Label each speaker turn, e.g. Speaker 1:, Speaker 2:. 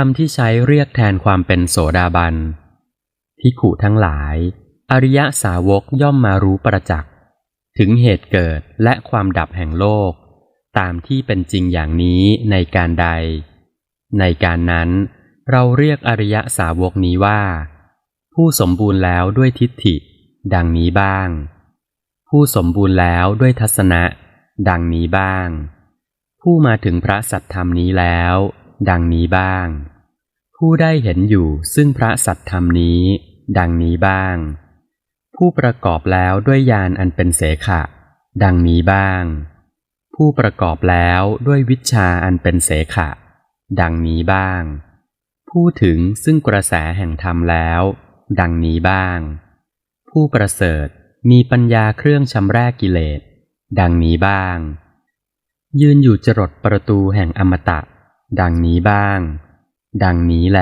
Speaker 1: คำที่ใช้เรียกแทนความเป็นโสดาบันพิขุทั้งหลาย อริยสาวกย่อมมารู้ประจักษ์ถึงเหตุเกิดและความดับแห่งโลก ตามที่เป็นจริงอย่างนี้ในการใด ในการนั้น เราเรียกอริยสาวกนี้ว่า ผู้สมบูรณ์แล้วด้วยทิฏฐิ ดังนี้บ้าง ผู้สมบูรณ์แล้วด้วยทัศนะ ดังนี้บ้าง ผู้มาถึงพระสัทธรรมนี้แล้ว ดังนี้บ้าง ผู้ได้เห็นอยู่ซึ่งพระสัทธรรมนี้ ดังนี้บ้าง ผู้ประกอบแล้วด้วยญาณอันเป็นเสขะ ดังนี้บ้าง ผู้ประกอบแล้วด้วยวิชาอันเป็นเสขะ ดังนี้บ้าง ผู้ถึงซึ่งกระแสแห่งธรรมแล้ว ดังนี้บ้าง ผู้ประเสริฐมีปัญญาเครื่องชำระกิเลส ดังนี้บ้าง ยืนอยู่จรดประตูแห่งอมตะ ดังนี้บ้าง ดังนี้แล